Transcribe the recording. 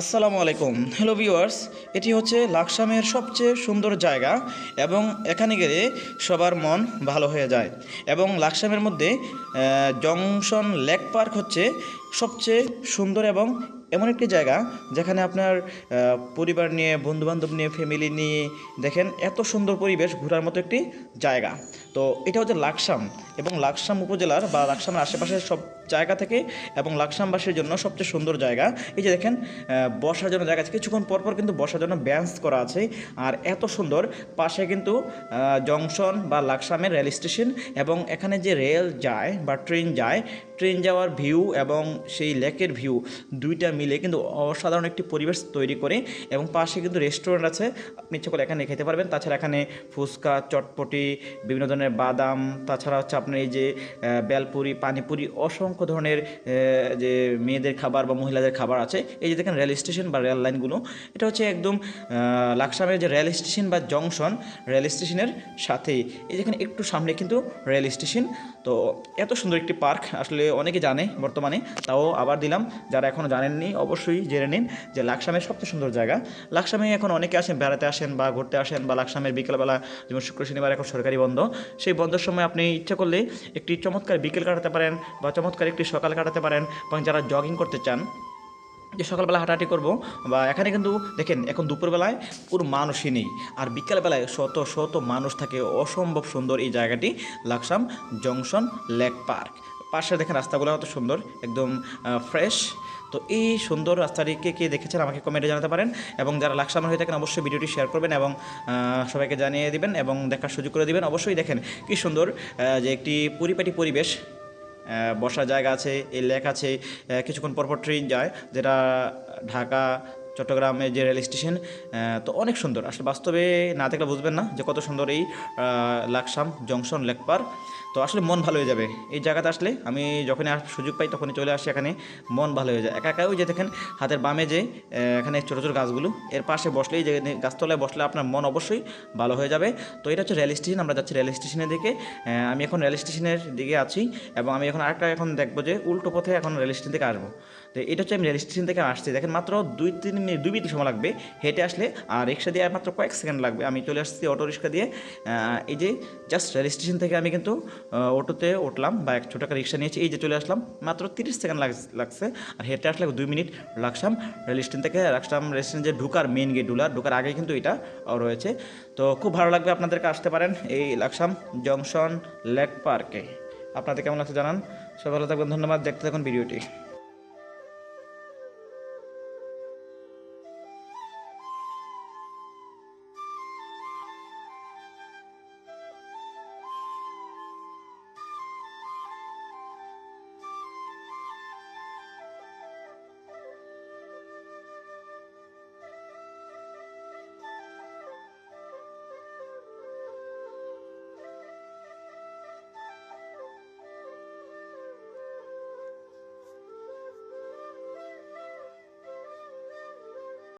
আসসালামু আলাইকুম। Hello viewers এটি হচ্ছে লাকসামের সবচেয়ে সুন্দর জায়গা এবং এখানে গেলে সবার মন ভালো হয়ে যায়। এবং লাকসামের মধ্যে জংশন লেক পার্ক হচ্ছে সবচেয়ে সুন্দর এবং এমন একটি জায়গা যেখানে আপনার পরিবার নিয়ে, বন্ধুবান্ধব নিয়ে ফ্যামিলি নিয়ে দেখেন এত সুন্দর পরিবেশ, ঘোরার মতো একটি জায়গা। তো এটা হচ্ছে লাকসাম এবং লাকসাম উপজেলার বা লাকসামের আশেপাশের সব জায়গা থেকে এবং লাকসামবাসীর জন্য সবচেয়ে সুন্দর জায়গা। এই যে দেখেন বসার জন্য জায়গা আছে। কিছুক্ষণ পরপর কিন্তু বসার জন্য ব্যাঞ্চ করা আছে। আর এত সুন্দর, পাশে কিন্তু জংশন বা লাকসামের রেল স্টেশন এবং এখানে যে রেল যায় বা ট্রেন যায় ট্রেন যাওয়ার ভিউ এবং সেই লেকের ভিউ দুইটা মিলে কিন্তু অসাধারণ একটি পরিবেশ তৈরি করে এবং পাশে কিন্তু রেস্টুরেন্ট আছে। আপনি ইচ্ছে করে এখানে খেতে পারবেন। তাছাড়া এখানে ফুচকা, চটপটি, বিভিন্ন ধরনের বাদাম, তাছাড়া হচ্ছে আপনার এই যে বেলপুরি, পানিপুরি অসংখ্য ধরনের যে মেয়েদের খাবার বা মহিলাদের খাবার আছে। এই যে দেখেন রেল স্টেশন বা রেল লাইনগুলো, এটা হচ্ছে একদম লাকসামের যে রেল স্টেশন বা জংশন রেল স্টেশনের সাথেই। এই যেখানে একটু সামনে কিন্তু রেল স্টেশন। তো এত সুন্দর একটি পার্ক। আসলে অনেকে জানে বর্তমানে, তাও আবার দিলাম। যারা এখনও জানেননি, অবশ্যই জেনে নিন যে লাকসামের সবচেয়ে সুন্দর জায়গা। লাকসামে এখন অনেকে আসেন, বেড়াতে আসেন বা ঘুরতে আসেন বা লাকসামের বিকেলবেলা যেমন শুক্র শনিবার এখন সরকারি বন্ধ, সেই বন্ধের সময় আপনি ইচ্ছা করলে একটি চমৎকার বিকেল কাটাতে পারেন বা চমৎকার একটি সকাল কাটাতে পারেন এবং যারা জগিং করতে চান, যে সকালবেলা হাঁটাহাঁটি করব বা এখানে কিন্তু দেখেন, এখন দুপুরবেলায় পুরো মানুষই নেই। আর বিকালবেলায় শত শত মানুষ থাকে। অসম্ভব সুন্দর এই জায়গাটি, লাকসাম জংশন লেক পার্ক। পাশে দেখেন রাস্তাগুলো কত সুন্দর, একদম ফ্রেশ তো এই সুন্দর রাস্তাটিকে কে দেখেছেন আমাকে কমেন্টে জানাতে পারেন। এবং যারা লাকসামের হয়ে থাকেন, অবশ্যই ভিডিওটি শেয়ার করবেন এবং সবাইকে জানিয়ে দিবেন এবং দেখার সুযোগ করে দিবেন। অবশ্যই দেখেন কি সুন্দর যে একটি পরিপাটি পরিবেশ বসার জায়গা আছে, এই লেক আছে কিছুক্ষণ পরপর ট্রেন যায়, যেটা ঢাকা চট্টগ্রামে যে রেল স্টেশন তো অনেক সুন্দর। আসলে বাস্তবে না দেখলে বুঝবেন না যে কত সুন্দর এই লাকসাম জংশন, লেক পার্ক। তো আসলে মন ভালো হয়ে যাবে। এই জায়গাতে আসলে আমি যখনই সুযোগ পাই তখনই চলে আসি এখানে, মন ভালো হয়ে যায়। একা একা ওই যে দেখেন, হাতের বামে যে এখানে ছোটো ছোটো গাছগুলো, এর পাশে বসলেই যে গাছতলায় বসলে আপনার মন অবশ্যই ভালো হয়ে যাবে। তো এটা হচ্ছে রেল স্টেশন, আমরা যাচ্ছি রেল স্টেশনের দিকে। আমি এখন রেল স্টেশনের দিকে আছি এবং আমি এখন আরেকটা এখন দেখব যে উল্টো পথে এখন রেল স্টেশন থেকে আসব। তো এটা হচ্ছে আমি রেল স্টেশন থেকে আসছি। দেখেন মাত্র দুই তিন মিনিট দুই মিনিট সময় লাগবে। হেঁটে আসলে আর রিক্সা দিয়ে মাত্র কয়েক সেকেন্ড লাগবে। আমি চলে আসছি অটো রিক্সা দিয়ে। এই যে জাস্ট রেল স্টেশন থেকে আমি কিন্তু অটোতে উঠলাম বা এক ছোটো একটা রিক্সা নিয়েছি। এই যে চলে আসলাম, মাত্র তিরিশ সেকেন্ড লাগ- লাগছে। আর হেঁটে আসলে দুই মিনিট লাকসাম রেল স্টেশন থেকে লাকসাম রেল স্টেশন যে ঢুকার মেন গেট ডুলার ঢুকার আগে কিন্তু এটা রয়েছে। তো খুব ভালো লাগবে আপনাদেরকে আসতে পারেন এই লাকসাম জংশন লেক পার্কে। আপনাদের কেমন লাগছে জানান? সবাই ভালো থাকবেন। ধন্যবাদ। দেখতে থাকুন ভিডিওটি।